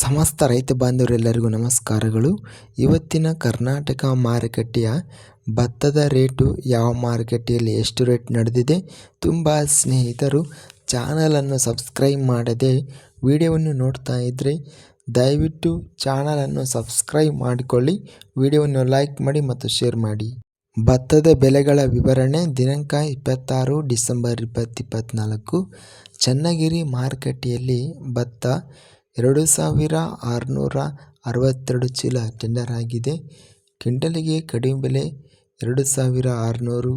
ಸಮಸ್ತ ರೈತ ಬಾಂಧವರೆಲ್ಲರಿಗೂ ನಮಸ್ಕಾರಗಳು. ಇವತ್ತಿನ ಕರ್ನಾಟಕ ಮಾರುಕಟ್ಟೆಯ ಭತ್ತದ ರೇಟು ಯಾವ ಮಾರುಕಟ್ಟೆಯಲ್ಲಿ ಎಷ್ಟು ರೇಟ್ ನಡೆದಿದೆ ತುಂಬ ಸ್ನೇಹಿತರು ಚಾನಲನ್ನು ಸಬ್ಸ್ಕ್ರೈಬ್ ಮಾಡದೆ ವಿಡಿಯೋವನ್ನು ನೋಡ್ತಾ ಇದ್ದರೆ ದಯವಿಟ್ಟು ಚಾನಲನ್ನು ಸಬ್ಸ್ಕ್ರೈಬ್ ಮಾಡಿಕೊಳ್ಳಿ. ವಿಡಿಯೋವನ್ನು ಲೈಕ್ ಮಾಡಿ ಮತ್ತು ಶೇರ್ ಮಾಡಿ. ಭತ್ತದ ಬೆಲೆಗಳ ವಿವರಣೆ ದಿನಾಂಕ ಇಪ್ಪತ್ತಾರು ಡಿಸೆಂಬರ್ ಇಪ್ಪತ್ತಿಪ್ಪತ್ತ್ನಾಲ್ಕು ಚನ್ನಗಿರಿ ಮಾರುಕಟ್ಟೆಯಲ್ಲಿ ಭತ್ತ ಎರಡು ಸಾವಿರ ಆರುನೂರ ಅರವತ್ತೆರಡು ಚೀಲ ಟೆಂಡರ್ ಆಗಿದೆ. ಕ್ವಿಂಟಲಿಗೆ ಕಡಿಮೆ ಬೆಲೆ ಎರಡು ಸಾವಿರ ಆರುನೂರು,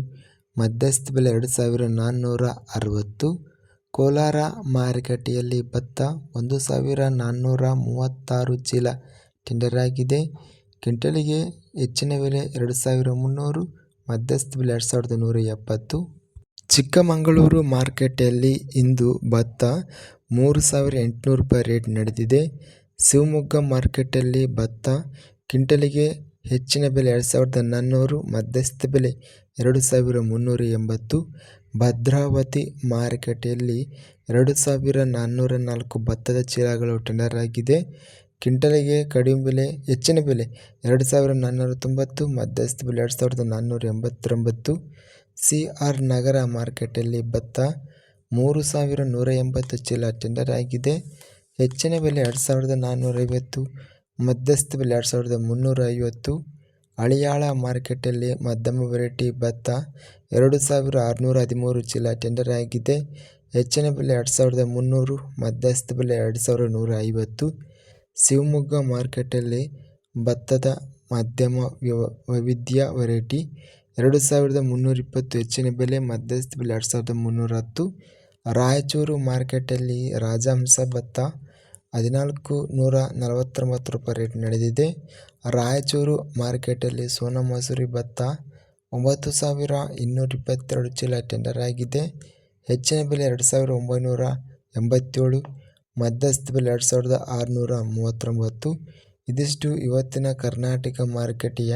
ಮಧ್ಯಸ್ಥ ಬೆಲೆ ಎರಡು ಸಾವಿರ ನಾನ್ನೂರ ಅರವತ್ತು, ಕೋಲಾರ ಮಾರುಕಟ್ಟೆಯಲ್ಲಿ ಭತ್ತ ಒಂದು ಸಾವಿರ ನಾನ್ನೂರ ಮೂವತ್ತಾರು ಚೀಲ ಟೆಂಡರ್ ಆಗಿದೆ. ಕ್ವಿಂಟಲಿಗೆ ಹೆಚ್ಚಿನ ಬೆಲೆ ಎರಡು ಸಾವಿರ ಮುನ್ನೂರು, ಮಧ್ಯಸ್ಥ ಬೆಲೆ ಎರಡು ಸಾವಿರದ ನೂರ ಎಪ್ಪತ್ತು. ಚಿಕ್ಕಮಗಳೂರು ಮಾರುಕಟ್ಟೆಯಲ್ಲಿ ಇಂದು ಭತ್ತ ಮೂರು ಸಾವಿರ ಎಂಟುನೂರು ರೂಪಾಯಿ ರೇಟ್ ನಡೆದಿದೆ. ಶಿವಮೊಗ್ಗ ಮಾರ್ಕೆಟಲ್ಲಿ ಭತ್ತ, ಕ್ವಿಂಟಲಿಗೆ ಹೆಚ್ಚಿನ ಬೆಲೆ ಎರಡು ಸಾವಿರದ ನಾನ್ನೂರು ಮಧ್ಯಸ್ಥ ಬೆಲೆ ಎರಡು ಸಾವಿರ ಮುನ್ನೂರ ಎಂಬತ್ತು, ಭದ್ರಾವತಿ ಮಾರುಕಟ್ಟೆಯಲ್ಲಿ ಎರಡು ಸಾವಿರ ನಾನ್ನೂರ ನಾಲ್ಕು ಭತ್ತದ ಚೀಲಗಳು ಟೆಂಡರ್ ಆಗಿದೆ. ಕ್ವಿಂಟಲಿಗೆ ಕಡಿಮೆ ಬೆಲೆ, ಹೆಚ್ಚಿನ ಬೆಲೆ ಎರಡು ಸಾವಿರ ನಾನ್ನೂರ ತೊಂಬತ್ತು ಮಧ್ಯಸ್ಥ ಬೆಲೆ ಎರಡು ಸಾವಿರದ ನಾನ್ನೂರ ಎಂಬತ್ತೊಂಬತ್ತು. ಸಿ ಆರ್ ನಗರ ಮಾರ್ಕೆಟಲ್ಲಿ ಭತ್ತ ಮೂರು ಸಾವಿರ ನೂರ ಎಂಬತ್ತು ಚೀಲ ಟೆಂಡರ್ ಆಗಿದೆ. ಹೆಚ್ಚಿನ ಬೆಲೆ ಎರಡು ಸಾವಿರದ ನಾನ್ನೂರೈವತ್ತು, ಮಧ್ಯಸ್ಥ ಬೆಲೆ ಎರಡು ಸಾವಿರದ ಮುನ್ನೂರ ಐವತ್ತು ಹಳಿಯಾಳ ಮಾರ್ಕೆಟಲ್ಲಿ ಮಧ್ಯಮ ವೆರೈಟಿ ಭತ್ತ ಎರಡು ಸಾವಿರ ಆರುನೂರ ಹದಿಮೂರು ಚೀಲ ಟೆಂಡರ್ ಆಗಿದೆ. ಹೆಚ್ಚಿನ ಬೆಲೆ ಎರಡು ಸಾವಿರದ ಮುನ್ನೂರು, ಮಧ್ಯಸ್ಥ ಬೆಲೆ ಎರಡು ಸಾವಿರ ನೂರ ಐವತ್ತು ಶಿವಮೊಗ್ಗ ಮಾರ್ಕೆಟಲ್ಲಿ ಭತ್ತದ ಮಧ್ಯಮ ವೈವಿಧ್ಯ ವೆರೈಟಿ ಎರಡು ಸಾವಿರದ ಮುನ್ನೂರ ಇಪ್ಪತ್ತು, ಹೆಚ್ಚಿನ ಬೆಲೆ ಮಧ್ಯಸ್ಥ ಬೆಲೆ ಎರಡು ಸಾವಿರದ ಮುನ್ನೂರ ಹತ್ತು ರಾಯಚೂರು ಮಾರ್ಕೆಟಲ್ಲಿ ರಾಜಹಂಸ ಭತ್ತ ಹದಿನಾಲ್ಕು ನೂರ ನಲವತ್ತೊಂಬತ್ತು ರೂಪಾಯಿ ರೇಟ್ ನಡೆದಿದೆ. ರಾಯಚೂರು ಮಾರ್ಕೆಟಲ್ಲಿ ಸೋನಾ ಮಸೂರಿ ಭತ್ತ ಒಂಬತ್ತು ಸಾವಿರ ಇನ್ನೂರ ಇಪ್ಪತ್ತೆರಡು ಚೀಲ ಟೆಂಡರ್ ಆಗಿದೆ. ಹೆಚ್ಚಿನ ಬೆಲೆ ಎರಡು ಸಾವಿರದ ಒಂಬೈನೂರ ಎಂಬತ್ತೇಳು, ಮಧ್ಯಸ್ಥ ಬೆಲೆ ಎರಡು ಸಾವಿರದ ಆರುನೂರ ಮೂವತ್ತೊಂಬತ್ತು. ಇದಿಷ್ಟು ಇವತ್ತಿನ ಕರ್ನಾಟಕ ಮಾರುಕಟ್ಟೆಯ